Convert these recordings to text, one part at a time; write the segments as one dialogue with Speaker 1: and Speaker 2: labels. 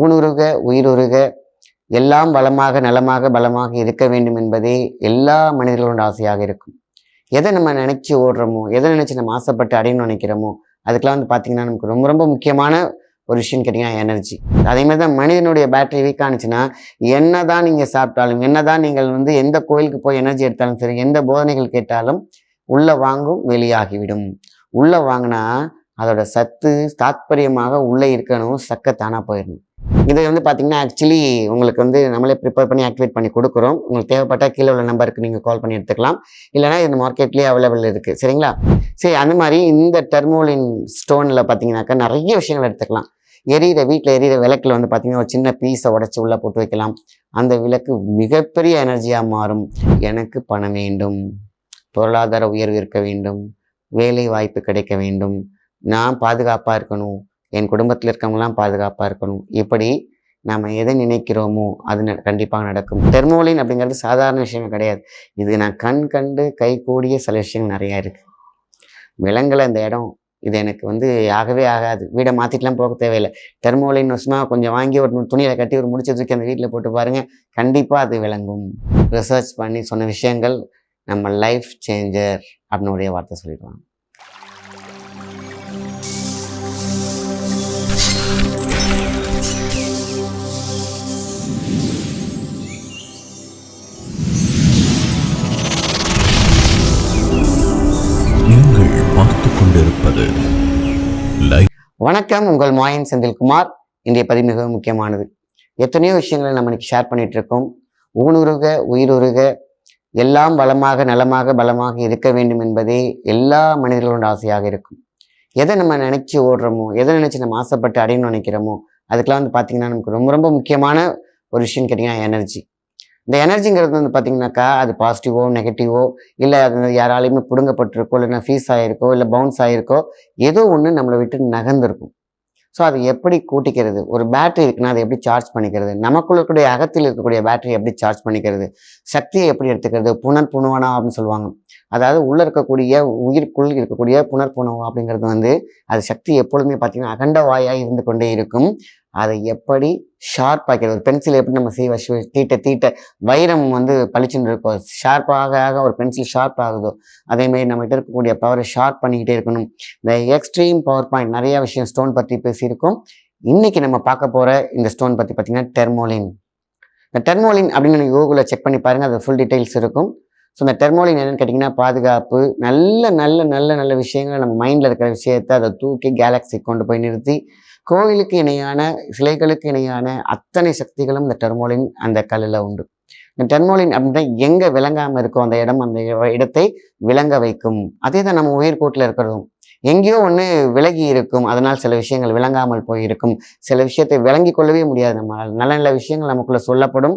Speaker 1: ஊனுருக உயிருருக எல்லாம் வளமாக நலமாக பலமாக இருக்க வேண்டும் என்பதே எல்லா மனிதர்களோட ஆசையாக இருக்கும். எதை நம்ம நினச்சி ஓடுறோமோ எதை நினச்சி நம்ம ஆசைப்பட்டு அடையணும்னு நினைக்கிறோமோ அதுக்கெலாம் வந்து பார்த்தீங்கன்னா நமக்கு ரொம்ப ரொம்ப முக்கியமான ஒரு விஷயம் கேட்டிங்கன்னா எனர்ஜி. அதே மாதிரி தான் மனிதனுடைய பேட்டரி வீக் ஆனிச்சுன்னா என்ன தான் நீங்கள் சாப்பிட்டாலும் என்ன தான் நீங்கள் வந்து எந்த கோயிலுக்கு போய் எனர்ஜி எடுத்தாலும் சரி எந்த போதனைகள் கேட்டாலும் உள்ளே வாங்கும் வெளியாகிவிடும். உள்ளே வாங்கினா அதோட சத்து தாத்பரியமாக உள்ளே இருக்கணும் சக்க போயிடணும். இதை வந்து பார்த்தீங்கன்னா ஆக்சுவலி உங்களுக்கு வந்து நம்மளே ப்ரிப்பேர் பண்ணி ஆக்டிவேட் பண்ணி கொடுக்குறோம். உங்களுக்கு தேவைப்பட்டால் கீழே உள்ள நம்பருக்கு நீங்கள் கால் பண்ணி எடுத்துக்கலாம். இல்லைனா இந்த மார்க்கெட்லேயே அவைலபிள் இருக்குது சரிங்களா? சரி அந்த மாதிரி இந்த டெர்மோலின் ஸ்டோனில் பார்த்தீங்கன்னாக்கா நிறைய விஷயங்கள் எடுத்துக்கலாம். எரியிற வீட்டில் எரியிற விளக்கில் வந்து பார்த்தீங்கன்னா ஒரு சின்ன பீஸை உடச்சி உள்ளே போட்டு வைக்கலாம். அந்த விளக்கு மிகப்பெரிய எனர்ஜியாக மாறும். எனக்கு பணம் வேண்டும். பொருளாதார உயர்வு இருக்க வேண்டும். வேலை வாய்ப்பு கிடைக்க வேண்டும். நான் பாதுகாப்பாக இருக்கணும். என் குடும்பத்தில் இருக்கவங்களாம் பாதுகாப்பாக இருக்கணும். இப்படி நம்ம எதை நினைக்கிறோமோ அது கண்டிப்பாக நடக்கும். டெர்மோலின் அப்படிங்கிறது சாதாரண விஷயமே கிடையாது. இது நான் கண் கண்டு கை கூடிய சில விஷயங்கள் நிறையா இருக்குது விலங்குல இந்த இடம் இது எனக்கு வந்து ஆகவே ஆகாது. வீடை மாற்றிட்டுலாம் போக தேவையில்லை. டெர்மோலின் சும்மா கொஞ்சம் வாங்கி ஒரு துணியில் கட்டி ஒரு முடிச்சு தூக்கி அந்த வீட்டில் போட்டு பாருங்கள் கண்டிப்பாக அது விளங்கும். ரிசர்ச் பண்ணி சொன்ன விஷயங்கள் நம்ம லைஃப் சேஞ்சர் அப்படின்னுடைய வார்த்தை சொல்லிடுவாங்க. வணக்கம். உங்கள் மாயன் செந்தில்குமார். இன்றைய பதிவு மிகவும் முக்கியமானது. எத்தனையோ விஷயங்களை நம்ம இன்னைக்கு ஷேர் பண்ணிட்டு இருக்கோம் ஊனுருக உயிருருக எல்லாம் வளமாக நலமாக பலமாக இருக்க வேண்டும் என்பதே எல்லா மனிதர்களோட ஆசையாக இருக்கும். எதை நம்ம நினைச்சு ஓடுறோமோ எதை நினைச்சு நம்ம ஆசைப்பட்டு அடையணும்னு நினைக்கிறோமோ அதுக்கெல்லாம் வந்து பார்த்தீங்கன்னா நமக்கு ரொம்ப ரொம்ப முக்கியமான ஒரு விஷயம் கேட்டிங்கன்னா எனர்ஜி இந்த எனர்ஜிங்கிறது வந்து பார்த்தீங்கன்னாக்கா அது பாசிட்டிவோ நெகட்டிவோ இல்லை அது யாராலையுமே பிடுங்கப்பட்டிருக்கோ இல்லைன்னா ஃபீஸ் ஆகிருக்கோ இல்லை பவுன்ஸ் ஆகிருக்கோ ஏதோ ஒன்று நம்மளை விட்டு நகர்ந்துருக்கும். ஸோ அதை எப்படி கூட்டிக்கிறது? ஒரு பேட்டரி இருக்குன்னா அதை எப்படி சார்ஜ் பண்ணிக்கிறது? நமக்குள்ள இருக்கக்கூடிய அகத்தில் இருக்கக்கூடிய பேட்டரி எப்படி சார்ஜ் பண்ணிக்கிறது? சக்தியை எப்படி எடுத்துக்கிறது? புனர் புணுவனா அப்படின்னு சொல்லுவாங்க. அதாவது உள்ளே இருக்கக்கூடிய உயிர்க்குள் இருக்கக்கூடிய புனர்புணவு அப்படிங்கிறது வந்து அது சக்தி எப்பொழுதுமே பார்த்தீங்கன்னா அகண்ட வாயாக இருந்து கொண்டே இருக்கும். அதை எப்படி ஷார்ப் ஆக்கிறது ஒரு பென்சில் எப்படி நம்ம செய்வ தீட்ட தீட்ட வைரம் வந்து பளிச்சுன்னு இருக்கும் ஷார்ப்பாக ஆக ஒரு பென்சில் ஷார்ப் ஆகுதோ அதேமாரி நம்மகிட்ட இருக்கக்கூடிய பவரை ஷார்ப் பண்ணிக்கிட்டே இருக்கணும். இந்த எக்ஸ்ட்ரீம் பவர் பாயிண்ட் நிறைய விஷயம் ஸ்டோன் பற்றி பேசியிருக்கோம். இன்னைக்கு நம்ம பார்க்க போகிற இந்த ஸ்டோன் பற்றி பார்த்தீங்கன்னா டெர்மோலின் இந்த டெர்மோலின் அப்படின்னு நீங்கள் கூகுளில் செக் பண்ணி பாருங்கள் அது ஃபுல் டீட்டெயில்ஸ் இருக்கும். ஸோ இந்த டெர்மோலின் என்னென்னு கேட்டிங்கன்னா பாதுகாப்பு நல்ல நல்ல நல்ல நல்ல விஷயங்களை நம்ம மைண்டில் இருக்கிற விஷயத்தை அதை தூக்கி கேலக்ஸி கொண்டு போய் நிறுத்தி கோயிலுக்கு இணையான சிலைகளுக்கு இணையான அத்தனை சக்திகளும் இந்த டெர்மோலின் அந்த கல்லில் உண்டு. இந்த டெர்மோலின் அப்படின்னா எங்கே விளங்காமல் இருக்கோ அந்த இடம் அந்த இடத்தை விளங்க வைக்கும். அதே தான் நம்ம உயிர்கூட்டில் இருக்கிறதும். எங்கேயோ ஒன்று விலகி இருக்கும். அதனால் சில விஷயங்கள் விளங்காமல் போயிருக்கும். சில விஷயத்தை விளங்கி கொள்ளவே முடியாது நம்மளால் நல்ல நல்ல விஷயங்கள் நமக்குள்ள சொல்லப்படும்.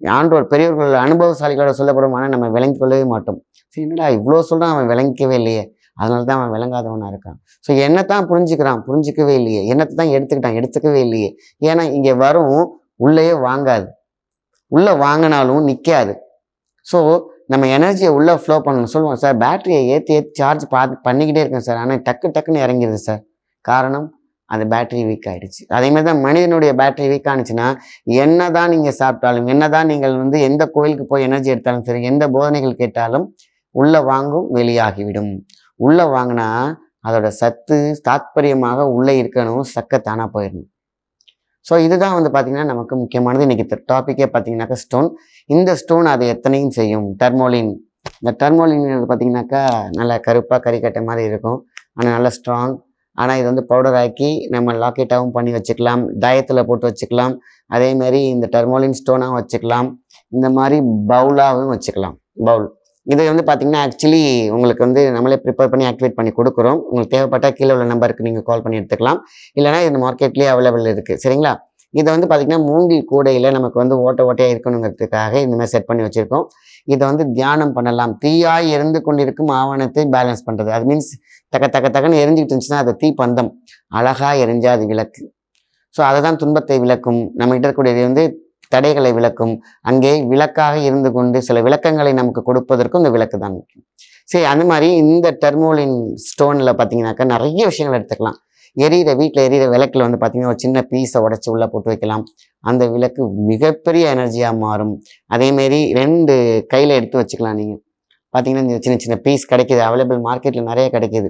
Speaker 1: ஆண்டோர் பெரியவர்களோட அனுபவசாலிகளோட சொல்லப்படும். ஆனால் நம்ம விளங்கி கொள்ளவே மாட்டோம். சரி என்னடா இவ்வளோ சொல்கிறோம் அவன் விளங்கிக்கவே இல்லையே. அதனால தான் அவன் விளங்காதவனாக இருக்கான். ஸோ என்னத்தான் புரிஞ்சுக்கிறான்? புரிஞ்சிக்கவே இல்லையே. என்னத்தை தான் எடுத்துக்கிட்டான்? எடுத்துக்கவே இல்லையே. ஏன்னா இங்கே வரும் உள்ளேயே வாங்காது. உள்ளே வாங்கினாலும் நிற்காது ஸோ நம்ம எனர்ஜியை உள்ளே ஃப்ளோ பண்ணணும். சொல்லுவோம் சார் பேட்டரியை ஏற்றி ஏற்றி சார்ஜ் பார்த்து பண்ணிக்கிட்டே இருக்கேன் சார். ஆனால் டக்கு டக்குன்னு இறங்கிடுது சார். காரணம் அந்த பேட்டரி வீக் ஆகிடுச்சு அதே மாதிரி தான் மனிதனுடைய பேட்டரி வீக் ஆனிச்சுன்னா என்ன தான் நீங்கள் சாப்பிட்டாலும் என்ன தான் நீங்கள் வந்து எந்த கோயிலுக்கு போய் எனர்ஜி எடுத்தாலும் சரி எந்த போதனைகள் கேட்டாலும் உள்ளே வாங்கும் வெளியாகிவிடும். உள்ளே வாங்கினா அதோட சத்து தாத்பரியமாக உள்ளே இருக்கணும் சக்க தானாக போயிடணும். ஸோ இதுதான் வந்து பார்த்திங்கன்னா நமக்கு முக்கியமானது. இன்றைக்கி டாப்பிக்கே பார்த்தீங்கன்னாக்கா ஸ்டோன் இந்த ஸ்டோன் அதை எத்தனையும் செய்யும்? டர்மோலின் இந்த டர்மோலின் பார்த்தீங்கன்னாக்கா நல்லா கருப்பாக கறிக்கட்டை மாதிரி இருக்கும். ஆனால் நல்லா ஸ்ட்ராங் ஆனால் இது வந்து பவுடர் ஆக்கி நம்ம லாக்கெட்டாகவும் பண்ணி வச்சுக்கலாம். டயத்தில் போட்டு வச்சுக்கலாம். அதேமாரி இந்த டர்மோலின் ஸ்டோனாகவும் வச்சுக்கலாம். இந்த மாதிரி பவுலாகவும் வச்சுக்கலாம். பவுல் இதை வந்து பார்த்தீங்கன்னா ஆக்சுவலி உங்களுக்கு வந்து நம்மளே ப்ரிப்பேர் பண்ணி ஆக்டிவேட் பண்ணி கொடுக்குறோம். உங்களுக்கு தேவைப்பட்ட கீழே உள்ள நம்பருக்கு நீங்கள் கால் பண்ணி எடுத்துக்கலாம். இல்லைனா இந்த மார்க்கெட்லேயே அவைலபிள் இருக்குது சரிங்களா? இதை வந்து பார்த்திங்கன்னா மூங்கில் கூடையில் நமக்கு வந்து ஓட்ட ஓட்டையாக இருக்கணுங்கிறதுக்காக இந்த மாதிரி செட் பண்ணி வச்சுருக்கோம். இதை வந்து தியானம் பண்ணலாம். தீயாய் எரிந்து கொண்டிருக்கும் ஆவணத்தை பேலன்ஸ் பண்ணுறது அது மீன்ஸ் தக்க தக்க தக்கன்னு எரிஞ்சிக்கிட்டு இருந்துச்சுன்னா அது தீ பந்தம். அழகாக எரிஞ்சா அது விளக்கு. ஸோ அதை தான் துன்பத்தை விளக்கும். நம்மகிட்ட இருக்கக்கூடியது வந்து தடைகளை விளக்கும். அங்கே விளக்காக இருந்து கொண்டு சில விளக்கங்களை நமக்கு கொடுப்பதற்கும் இந்த விளக்கு தான் முக்கியம். சரி அந்த மாதிரி இந்த டெர்மோலின் ஸ்டோனில் பார்த்தீங்கன்னாக்கா நிறைய விஷயங்கள் எடுத்துக்கலாம். எரியிற வீட்டில் எரியிற விளக்கில் வந்து பார்த்தீங்கன்னா ஒரு சின்ன பீஸை உடச்சி உள்ளே போட்டு வைக்கலாம். அந்த விளக்கு மிகப்பெரிய எனர்ஜியாக மாறும். அதேமாரி ரெண்டு கையில் எடுத்து வச்சுக்கலாம் நீங்கள் பார்த்தீங்கன்னா இந்த சின்ன சின்ன பீஸ் கிடைக்கிது. அவைலபிள் மார்க்கெட்டில் நிறைய கிடைக்கிது.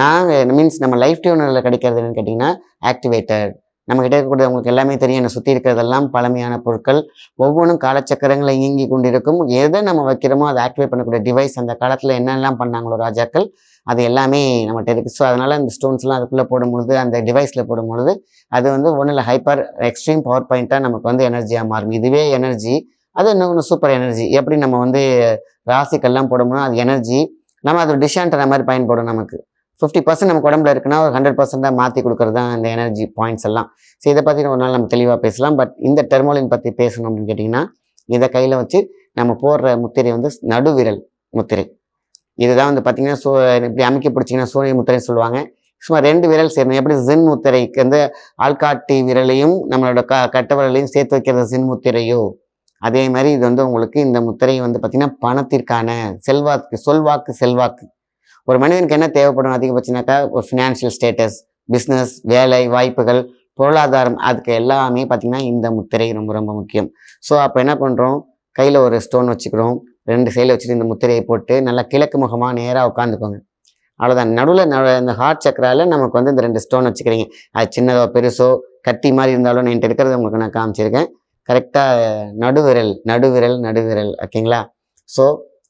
Speaker 1: நாங்கள் மீன்ஸ் நம்ம லைஃப் டியூனரில் கிடைக்கிறது என்னன்னு கேட்டிங்கன்னா ஆக்டிவேட்டர் நம்ம கிட்ட இருக்கக்கூடிய உங்களுக்கு எல்லாமே தெரியும். என்னை சுற்றி இருக்கிறதெல்லாம் பழமையான பொருட்கள். ஒவ்வொன்றும் காலச்சக்கரங்களை இயங்கி கொண்டிருக்கும். எதை நம்ம வைக்கிறோமோ அதை ஆக்டிவேட் பண்ணக்கூடிய டிவைஸ் அந்த காலத்தில் என்னெல்லாம் பண்ணாங்களோ ராஜாக்கள் அது எல்லாமே நம்மகிட்ட இருக்குது ஸோ அதனால் அந்த ஸ்டோன்ஸ்லாம் அதுக்குள்ளே போடும்பொழுது அந்த டிவைஸில் போடும்பொழுது அது வந்து ஒன்றில் ஹைப்பர் எக்ஸ்ட்ரீம் பவர் பாயிண்ட்டாக நமக்கு வந்து எனர்ஜியாக மாறும். இதுவே எனர்ஜி அது இன்னும் சூப்பர் எனர்ஜி எப்படி நம்ம வந்து ராசிக்கெல்லாம் போடணும்னா அது எனர்ஜி நம்ம அது டிஷான்ட்ற மாதிரி பயன்படும் நமக்கு. ஃபிஃப்டி பர்சன்ட் நமக்கு உடம்புல இருக்குன்னா ஒரு ஹண்ட்ரட் பர்சன்டாக மாற்றி கொடுக்குறது தான் இந்த எனர்ஜி பாயிண்ட்ஸ் எல்லாம். ஸோ இதை பற்றி ஒரு நாள் நம்ம தெளிவாக பேசலாம். பட் இந்த டெர்மோலின் பற்றி பேசணும் அப்படின்னு கேட்டிங்கன்னா இதை கையில் வச்சு நம்ம போடுற முத்திரை வந்து நடுவிரல் முத்திரை. இதுதான் வந்து பார்த்தீங்கன்னா சூ இப்படி அமைக்க பிடிச்சிங்கன்னா சூரிய முத்திரைன்னு சொல்லுவாங்க. சும்மா ரெண்டு விரல் சேரணும். எப்படி ஜின் முத்திரைக்கு வந்து ஆள்காட்டி விரலையும் நம்மளோட க கட்ட விரலையும் சேர்த்து வைக்கிறது ஜின் முத்திரையோ? அதே மாதிரி இது வந்து உங்களுக்கு இந்த முத்திரை வந்து பார்த்தீங்கன்னா பணத்திற்கான செல்வாக்கு சொல்வாக்கு செல்வாக்கு. ஒரு மனிதனுக்கு என்ன தேவைப்படும் அதிகபட்சம்னாக்கா ஒரு ஃபினான்ஷியல் ஸ்டேட்டஸ் பிஸ்னஸ் வேலை வாய்ப்புகள் பொருளாதாரம் அதுக்கு எல்லாமே பார்த்தீங்கன்னா இந்த முத்திரை ரொம்ப ரொம்ப முக்கியம். ஸோ அப்போ என்ன பண்ணுறோம் கையில் ஒரு ஸ்டோன் வச்சுக்கிறோம். ரெண்டு சைடில் வச்சுட்டு இந்த முத்திரையை போட்டு நல்லா கிழக்கு முகமாக நேராக உட்காந்துக்கோங்க அவ்வளோதான் நடுவில் இந்த ஹார்ட் சக்கரால நமக்கு வந்து இந்த ரெண்டு ஸ்டோன் வச்சுக்கிறீங்க. அது சின்னதோ பெருசோ கட்டி மாதிரி இருந்தாலும் நான் இருக்கிறத உங்களுக்கு நான் காமிச்சிருக்கேன். கரெக்டாக நடுவிரல் நடுவிரல் நடுவிரல். ஓகேங்களா ஸோ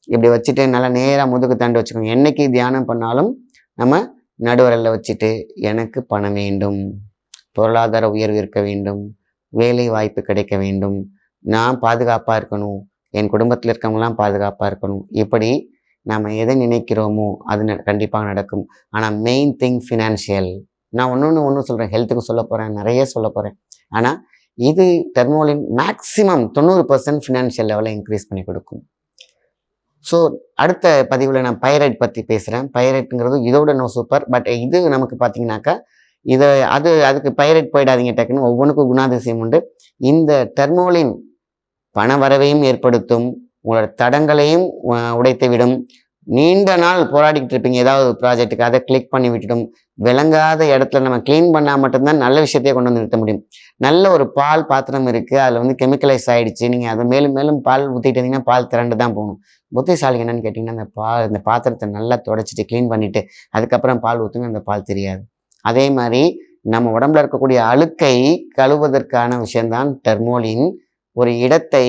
Speaker 1: இப்படி வச்சுட்டு நல்லா நேராக முதுகு தாண்டி வச்சுக்கோங்க. என்னைக்கு தியானம் பண்ணாலும் நம்ம நடுவரில் வச்சுட்டு எனக்கு பணம் வேண்டும் பொருளாதார உயர்வு இருக்க வேண்டும் வேலை வாய்ப்பு கிடைக்க வேண்டும் நான் பாதுகாப்பாக இருக்கணும் என் குடும்பத்தில் இருக்கவங்களாம் பாதுகாப்பாக இருக்கணும். இப்படி நாம் எதை நினைக்கிறோமோ அது ந- கண்டிப்பாக நடக்கும். ஆனால் மெயின் திங் ஃபினான்ஷியல் நான் ஒன்று ஒன்று ஒன்று சொல்கிறேன் ஹெல்த்துக்கு சொல்ல போகிறேன் நிறைய சொல்ல போகிறேன் ஆனால் இது தெர்மோலின் மேக்ஸிமம் தொண்ணூறு பர்சன்ட் ஃபினான்ஷியல் லெவலை இன்க்ரீஸ் பண்ணி கொடுக்கும். ஸோ அடுத்த பதிவில் நான் பைரைட் பற்றி பேசுகிறேன் பைரைட்டுங்கிறது இதோட நோ சூப்பர் பட் இது நமக்கு பார்த்தீங்கன்னாக்கா இதை அது அதுக்கு பைரைட் போயிடாதீங்க டக்குன்னு. ஒவ்வொன்றுக்கும் குணாதிசயம் உண்டு. இந்த டெர்மோலின் பண வரவையும் ஏற்படுத்தும் உங்களோட தடங்களையும் உடைத்து விடும் நீண்ட நாள் போராடிக்கிட்டு இருப்பீங்க. ஏதாவது ஒரு ப்ராஜெக்ட்டுக்கு அதை கிளிக் பண்ணி விட்டுடும். விளங்காத இடத்துல நம்ம க்ளீன் பண்ணால் மட்டும்தான் நல்ல விஷயத்தையே கொண்டு வந்து நிறுத்த முடியும். நல்ல ஒரு பால் பாத்திரம் இருக்குது அதில் வந்து கெமிக்கலைஸ் ஆகிடுச்சு நீங்கள் அதை மேலும் மேலும் பால் ஊற்றிட்டு இருந்தீங்கன்னா பால் திரண்டு தான் போகணும். புத்திசாலி என்னன்னு கேட்டிங்கன்னா அந்த பால் இந்த பாத்திரத்தை நல்லா தொடச்சிட்டு க்ளீன் பண்ணிவிட்டு அதுக்கப்புறம் பால் ஊற்றுங்க அந்த பால் தெரியாது. அதே மாதிரி நம்ம உடம்புல இருக்கக்கூடிய அழுக்கை கழுவதற்கான விஷயம்தான் டெர்மோலின் ஒரு இடத்தை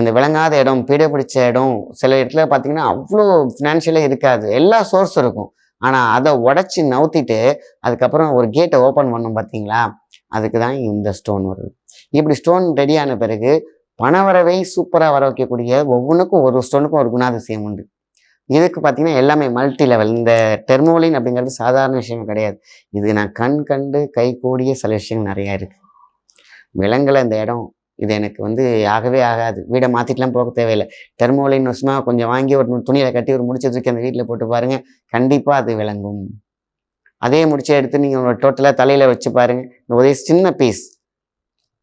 Speaker 1: இந்த விளங்காத இடம் பீடை பிடிச்ச இடம் சில இடத்துல பார்த்தீங்கன்னா அவ்வளோ ஃபினான்ஷியலாக இருக்காது. எல்லா சோர்ஸும் இருக்கும். ஆனால் அதை உடச்சி நவுத்திட்டு அதுக்கப்புறம் ஒரு கேட்டை ஓப்பன் பண்ணோம் பார்த்தீங்களா அதுக்கு தான் இந்த ஸ்டோன் வருது. இப்படி ஸ்டோன் ரெடியான பிறகு பணவரவை சூப்பராக வர வைக்கக்கூடிய ஒவ்வொன்றுக்கும் ஒரு ஸ்டோனுக்கும் ஒரு குணாதிசயம் உண்டு. இதுக்கு பார்த்தீங்கன்னா எல்லாமே மல்டி லெவல் இந்த டெர்மோலின் அப்படிங்கிறது சாதாரண விஷயம் கிடையாது. இது நான் கண் கண்டு கை கூடிய சில விஷயங்கள் நிறையா இருக்குது விலங்குல இந்த இடம் இது எனக்கு வந்து ஆகவே ஆகாது. வீடை மாற்றிட்டுலாம் போக தேவையில்லை. டெர்மோலைன் வருஷமாக கொஞ்சம் வாங்கி ஒரு துணியில் கட்டி ஒரு முடிச்சு தூக்கி அந்த வீட்டில் போட்டு பாருங்கள் கண்டிப்பாக அது விளங்கும். அதே முடிச்சை எடுத்து நீங்கள் டோட்டலாக தலையில் வச்சு பாருங்கள் இந்த ஒரே சின்ன பீஸ்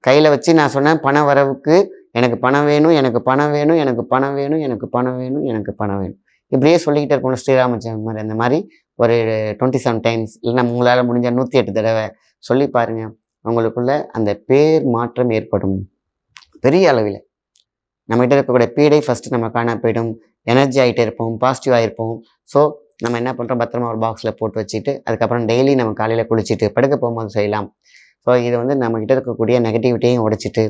Speaker 1: கையில் வச்சு நான் சொன்னேன் பண வரவுக்கு எனக்கு பணம் வேணும் எனக்கு பணம் வேணும் எனக்கு பணம் வேணும் எனக்கு பணம் வேணும் எனக்கு பணம் வேணும். இப்படியே சொல்லிக்கிட்டே இருக்கணும் ஸ்ரீராமச்சந்திரன் மாதிரி அந்த மாதிரி ஒரு டுவெண்ட்டி செவன் டைம்ஸ் இல்லைன்னா உங்களால் முடிஞ்ச நூற்றி எட்டு தடவை சொல்லி பாருங்க. உங்களுக்குள்ள அந்த பேர் மாற்றம் ஏற்படும். பெரிய அளவில். நம்மகிட்ட இருக்கக்கூடிய பீடை ஃபஸ்ட்டு நம்ம காண போயிடும். எனர்ஜி ஆகிட்டே இருப்போம் பாசிட்டிவாக இருப்போம். ஸோ நம்ம என்ன பண்ணுறோம் பத்திரமா ஒரு பாக்ஸில் போட்டு வச்சுட்டு அதுக்கப்புறம் டெய்லி நம்ம காலையில் குளிச்சுட்டு படுக்க போகும்போது செய்யலாம். ஸோ இது வந்து நம்மக்கிட்ட இருக்கக்கூடிய நெகட்டிவிட்டியையும் உடைச்சிட்டு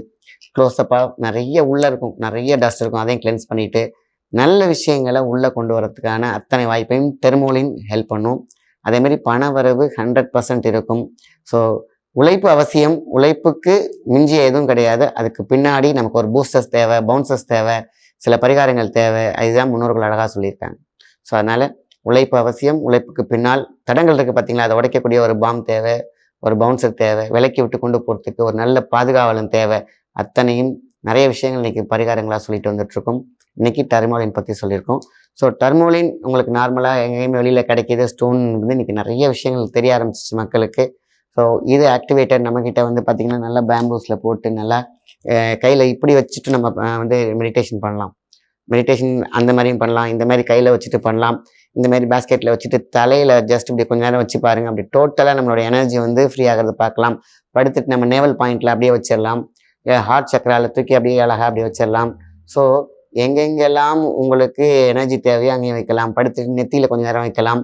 Speaker 1: க்ளோஸ்அப்பாக நிறைய உள்ளே இருக்கும். நிறைய டஸ்ட் இருக்கும். அதையும் கிளென்ஸ் பண்ணிவிட்டு நல்ல விஷயங்களை உள்ளே கொண்டு வரதுக்கான அத்தனை வாய்ப்பையும் தெர்மோலின் ஹெல்ப் பண்ணும். அதேமாரி பண வரவு ஹண்ட்ரட் பர்சன்ட் இருக்கும். ஸோ உழைப்பு அவசியம். உழைப்புக்கு மிஞ்சிய எதுவும் கிடையாது. அதுக்கு பின்னாடி நமக்கு ஒரு பூஸ்டர்ஸ் தேவை பவுன்சர்ஸ் தேவை சில பரிகாரங்கள் தேவை. அதுதான் முன்னோர்கள் அழகாக சொல்லியிருக்காங்க. ஸோ அதனால் உழைப்பு அவசியம். உழைப்புக்கு பின்னால் தடங்கள் இருக்குது பார்த்தீங்களா? அதை உடைக்கக்கூடிய ஒரு பாம் தேவை ஒரு பவுன்சர் தேவை விலக்கி விட்டு கொண்டு போகிறதுக்கு ஒரு நல்ல பாதுகாவலன் தேவை. அத்தனையும் நிறைய விஷயங்கள் இன்றைக்கி பரிகாரங்களாக சொல்லிட்டு வந்துட்டுருக்கோம். இன்றைக்கி டர்மோலின் பற்றி சொல்லியிருக்கோம். ஸோ டர்மோலின் உங்களுக்கு நார்மலாக எங்கேயுமே வெளியில் கிடைக்கிது ஸ்டோன் வந்து இன்றைக்கி நிறைய விஷயங்கள் தெரிய ஆரம்பிச்சிச்சு மக்களுக்கு. ஸோ இது ஆக்டிவேட்டர் நம்மக்கிட்ட வந்து பார்த்திங்கன்னா நல்லா பேம்பூஸில் போட்டு நல்லா கையில் இப்படி வச்சுட்டு நம்ம வந்து மெடிடேஷன் பண்ணலாம். மெடிடேஷன் அந்த மாதிரியும் பண்ணலாம். இந்த மாதிரி கையில் வச்சுட்டு பண்ணலாம். இந்த மாதிரி பேஸ்கெட்டில் வச்சுட்டு தலையில் ஜஸ்ட் இப்படி கொஞ்ச நேரம் வச்சு பாருங்க. அப்படி டோட்டலாக நம்மளோட எனர்ஜி வந்து ஃப்ரீ ஆகிறத பார்க்கலாம் படுத்துட்டு நம்ம நேவல் பாயிண்ட்டில் அப்படியே வச்சிடலாம். ஹார்ட் சக்கரால் தூக்கி அப்படியே அழகாக அப்படியே வச்சிடலாம். ஸோ எங்கெங்கெல்லாம் உங்களுக்கு எனர்ஜி தேவையோ அங்கேயும் வைக்கலாம். படுத்துட்டு நெத்தியில் கொஞ்ச நேரம் வைக்கலாம்.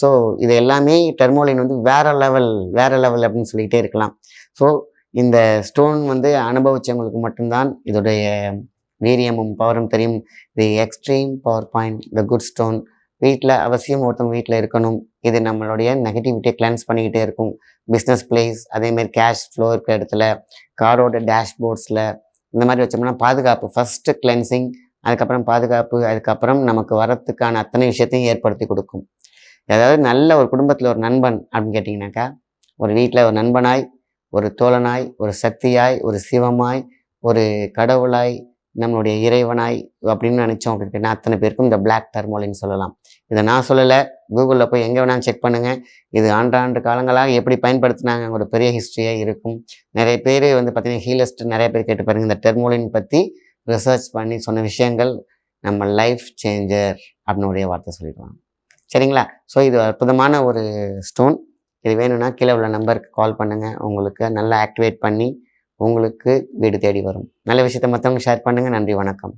Speaker 1: ஸோ இது எல்லாமே டெர்மோலின் வந்து வேற லெவல் வேற லெவல் அப்படின்னு சொல்லிக்கிட்டே இருக்கலாம். ஸோ இந்த ஸ்டோன் வந்து அனுபவித்தவங்களுக்கு மட்டும்தான் இதோடைய வீரியமும் பவரும் தெரியும். The extreme power point the good stone வீட்டில் அவசியம் ஒருத்தவங்க வீட்டில் இருக்கணும். இது நம்மளுடைய நெகட்டிவிட்டியை கிளென்ஸ் பண்ணிக்கிட்டே இருக்கும். பிஸ்னஸ் பிளேஸ் அதேமாரி கேஷ் ஃப்ளோ இருக்கிற இடத்துல காரோட டேஷ்போர்ட்ஸில் இந்த மாதிரி வச்சோம்னா பாதுகாப்பு ஃபஸ்ட்டு கிளென்சிங் அதுக்கப்புறம் பாதுகாப்பு அதுக்கப்புறம் நமக்கு வரத்துக்கான அத்தனை விஷயத்தையும் ஏற்படுத்தி கொடுக்கும். அதாவது நல்ல ஒரு குடும்பத்தில் ஒரு நண்பன் அப்படின்னு கேட்டிங்கனாக்கா ஒரு வீட்டில் ஒரு நண்பனாய் ஒரு தோழனாய் ஒரு சக்தியாய் ஒரு சிவமாய் ஒரு கடவுளாய் நம்மளுடைய இறைவனாய் அப்படின்னு நினச்சோம் அப்படின்னு அத்தனை பேருக்கும் இந்த பிளாக் டர்மோலின்னு சொல்லலாம். இதை நான் சொல்லலை கூகுளில் போய் எங்கே வேணாலும் செக் பண்ணுங்கள் இது ஆண்டாண்டு காலங்களாக எப்படி பயன்படுத்தினாங்க ஒரு பெரிய ஹிஸ்ட்ரியாக இருக்கும். நிறைய பேர் வந்து பார்த்திங்கன்னா ஹீலஸ்ட் நிறைய பேர் கேட்டு பாருங்கள் இந்த டெர்மோலின் பற்றி ரிசர்ச் பண்ணி சொன்ன விஷயங்கள் நம்ம லைஃப் சேஞ்சர் அப்படின்னுடைய வார்த்தை சொல்லிடுவாங்க சரிங்களா? ஸோ இது அற்புதமான ஒரு ஸ்டோன் இது வேணும்னா கீழே உள்ள நம்பருக்கு கால் பண்ணுங்கள் உங்களுக்கு நல்லா ஆக்டிவேட் பண்ணி உங்களுக்கு வீடு தேடி வரும். நல்ல விஷயத்தை மற்றவங்க ஷேர் பண்ணுங்கள் நன்றி வணக்கம்.